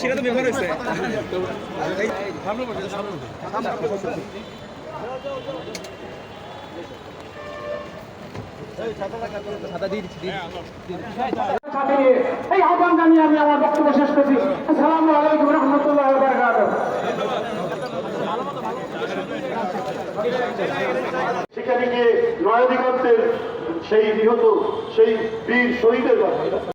সেটা তো ব্যবহার হয়েছে এই আহ্বান জানিয়ে আমি আমার বক্তব্য শেষ করছি আসসালামু আলাইকুম রহমতুল্লাহ সেখানে গিয়ে নয় দিগন্তের সেই নিহত সেই বীর শহীদের কথা